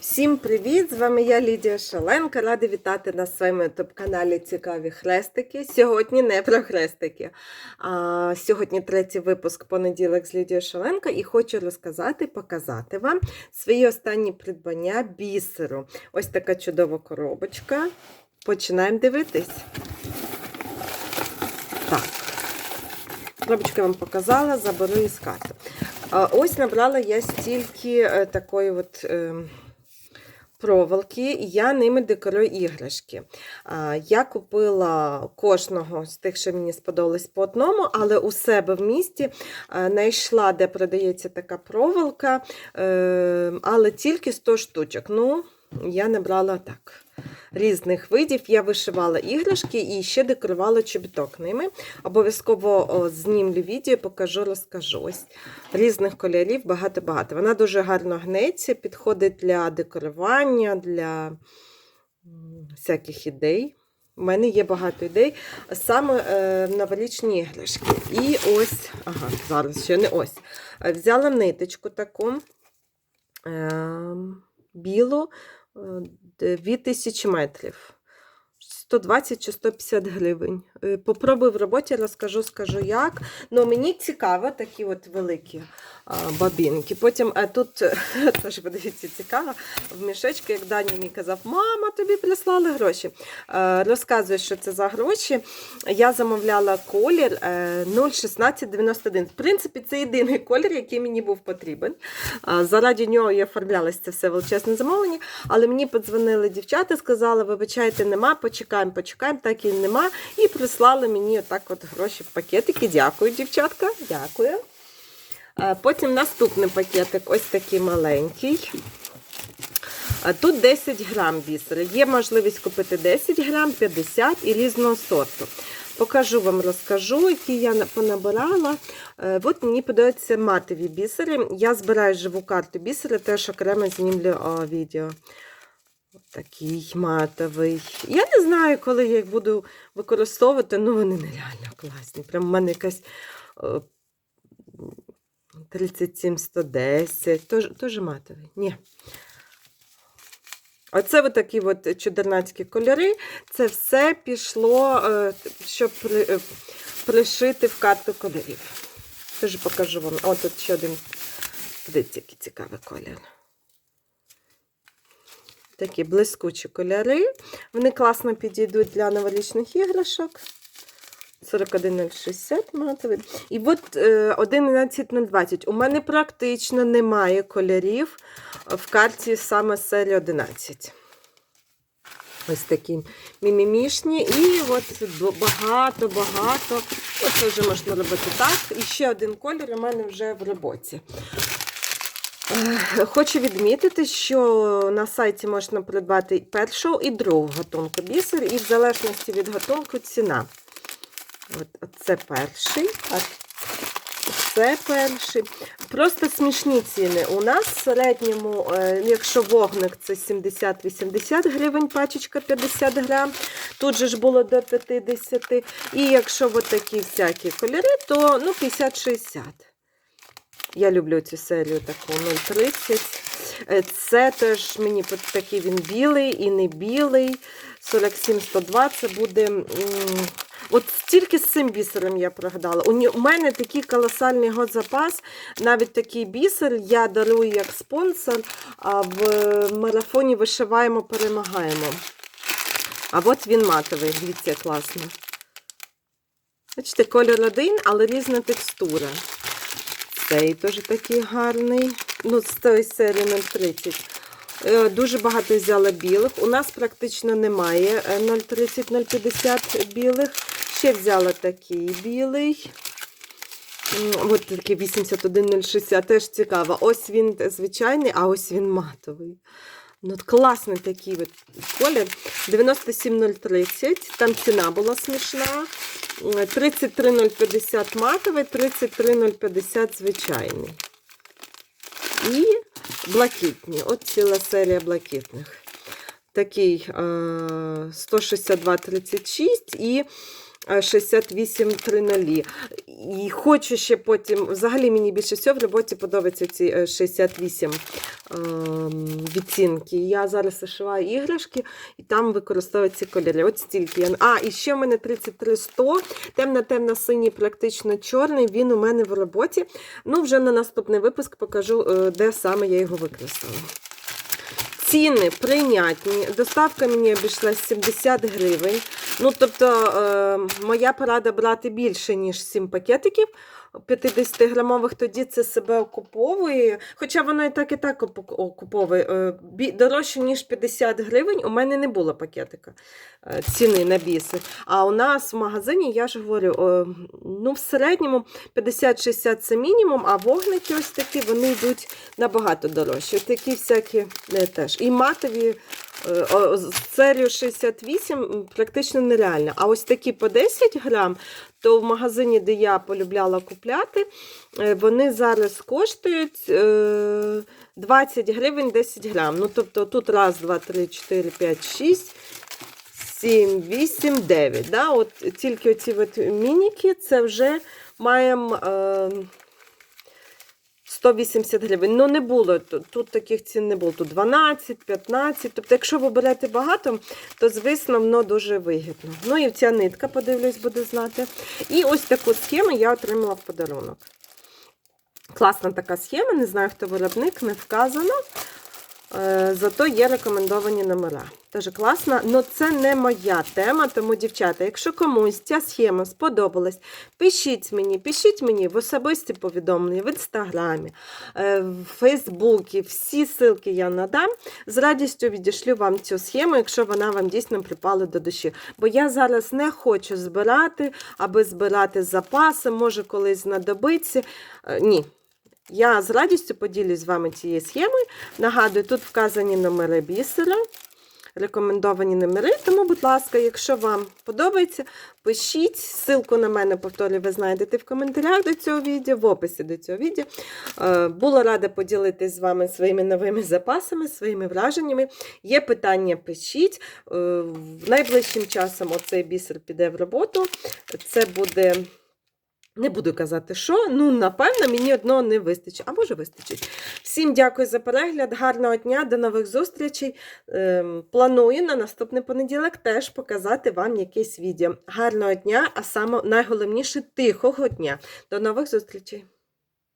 Всім привіт! З вами я Лідія Шаленка. Рада вітати на своєму ютуб-каналі Цікаві хрестики. Сьогодні не про хрестики. А, сьогодні третій випуск понеділок з Лідією Шаленко і хочу розказати, показати вам свої останні придбання бісеру. Ось така чудова коробочка. Починаємо дивитись. Так. Коробочку я вам показала, заберу із карти. Ось набрала я стільки е, такої от. Проволоки, і я ними декорую іграшки. Я купила кожного з тих, що мені сподобалось по одному, але у себе в місті знайшла, де продається така проволока, е, але тільки 100 штучок. Ну, я набрала так. Різних видів я вишивала іграшки і ще декорувала чобіток ними. Обов'язково знімлю відео, покажу, розкажу. Ось різних кольорів багато-багато. Вона дуже гарно гнеться, підходить для декорування, для всяких ідей. У мене є багато ідей, саме е, новорічні іграшки. І ось, ага, зараз ще не ось. Взяла ниточку таку е, білу, 2000 метрів. 120 чи 150 гривень. Е, Попробую в роботі, розкажу, скажу як. Ну, мені цікаво такі от великі бабінки. Потім а, тут, теж подивіться, цікаво, в мішечку, як Дані мені казав, мама, тобі прислали гроші. Е, Розказую, що це за гроші. Я замовляла колір е, 01691. В принципі, це єдиний колір, який мені був потрібен. Заради нього я оформлялася це все величезне замовлення, але мені подзвонили дівчата, сказали, вибачайте, нема, почекаємо, почекаємо, так і нема. І прислали мені отак от гроші в пакетики. Дякую, дівчатка. Дякую. Потім наступний пакетик, ось такий маленький. Тут 10 грам бісера. Є можливість купити 10 грам, 50 і різного сорту. Покажу вам, розкажу, які я понабирала. Е, От мені подобаються матові бісери. Я збираю живу карту бісера, теж окремо знімлю відео. Такий матовий. Я не знаю, коли я їх буду використовувати, ну вони нереально класні. Прям в мене якась е, 37-110. Тож, теж матовий. Ні. Оце такі чудернацькі кольори. Це все пішло, е, щоб е, пришити в карту кольорів. Теж покажу вам. О, тут ще один. Дивіться, який цікавий колір. Такі блискучі кольори. Вони класно підійдуть для новорічних іграшок. 41060 матовий. І от е, 11020. У мене практично немає кольорів в карті саме серії 11. Ось такі мімімішні. І от багато-багато. Оце вже можна робити так. І ще один колір у мене вже в роботі. Е, Хочу відмітити, що на сайті можна придбати першого і другого гатунку бісер, і в залежності від гатунку ціна. От, це перший, а це перший. Просто смішні ціни. У нас в середньому, е, якщо вогник, це 70-80 гривень, пачечка 50 грам. Тут же ж було до 50. І якщо от такі всякі кольори, то ну, 50-60. Я люблю цю серію таку 0,30. Е, Це теж мені такий він білий і не білий. 47-102 це буде. От стільки з цим бісером я прогадала. У мене такий колосальний год-запас. Навіть такий бісер я дарую як спонсор, а в марафоні вишиваємо, перемагаємо. А от він матовий, дивіться, класно. Бачите, кольор один, але різна текстура. Цей теж такий гарний. Ну, з тої серії 030. Е, Дуже багато взяла білих. У нас практично немає е, 030-050 білих. Ще взяла такий білий. От такий 81,060, теж цікаво. Ось він звичайний, а ось він матовий. Ну, класний такий от колір. 97,030. Там ціна була смішна. 33,050 матовий, 33,050 звичайний. І блакитні. От ціла серія блакитних. Такий е, 162,36 і е, 6830. І хочу ще потім, взагалі мені більше всього в роботі подобаються ці е, 68 ем, відцінки. Я зараз зашиваю іграшки і там використовую ці кольори. От стільки. А, і ще в мене 33100, темно-темно-синій, практично чорний. Він у мене в роботі. Ну, вже на наступний випуск покажу, е, де саме я його використала. Ціни прийнятні. Доставка мені обійшлась 70 гривень. Ну, тобто, е, моя порада брати більше, ніж 7 пакетиків 50-грамових, тоді це себе окуповує. Хоча воно і так, і так окуповує. Е, Дорожче, ніж 50 гривень, у мене не було пакетика е, ціни на біси. А у нас в магазині, я ж говорю, е, ну, в середньому 50-60 це мінімум, а вогники ось такі, вони йдуть набагато дорожчі. Такі всякі теж. І матові серію 68 практично нереально. А ось такі по 10 грам, то в магазині, де я полюбляла купляти, е, вони зараз коштують е, 20 гривень 10 грам. Ну, тобто тут раз, два, три, чотири, п'ять, шість. 7, 8, 9. Да? От тільки оці от мініки, це вже маємо е, 180 гривень. Ну, не було. Тут, таких цін не було. Тут 12, 15. Тобто, якщо ви берете багато, то, звісно, воно дуже вигідно. Ну і ця нитка, подивлюсь, буде знати. І ось таку схему я отримала в подарунок. Класна така схема, не знаю, хто виробник, не вказано. Е, Зато є рекомендовані номера. Теж класно, але це не моя тема, тому, дівчата, якщо комусь ця схема сподобалась, пишіть мені, пишіть мені в особисті повідомлення, в інстаграмі, е, в Фейсбуці, всі ссылки я надам. З радістю відішлю вам цю схему, якщо вона вам дійсно припала до душі. Бо я зараз не хочу збирати, аби збирати запаси, може колись знадобиться. Е, Ні. Я з радістю поділюсь з вами цією схемою. Нагадую, тут вказані номери бісера, рекомендовані номери. Тому, будь ласка, якщо вам подобається, пишіть. Ссылку на мене, повторюю, ви знайдете в коментарях до цього відео, в описі до цього відео. Е, Була рада поділитись з вами своїми новими запасами, своїми враженнями. Є питання, пишіть. Е, Найближчим часом оцей бісер піде в роботу. Це буде. Не буду казати, що. Ну, напевно, мені одного не вистачить, а може вистачить. Всім дякую за перегляд, гарного дня, до нових зустрічей. Ем, планую на наступний понеділок теж показати вам якесь відео. Гарного дня, а саме найголовніше тихого дня. До нових зустрічей!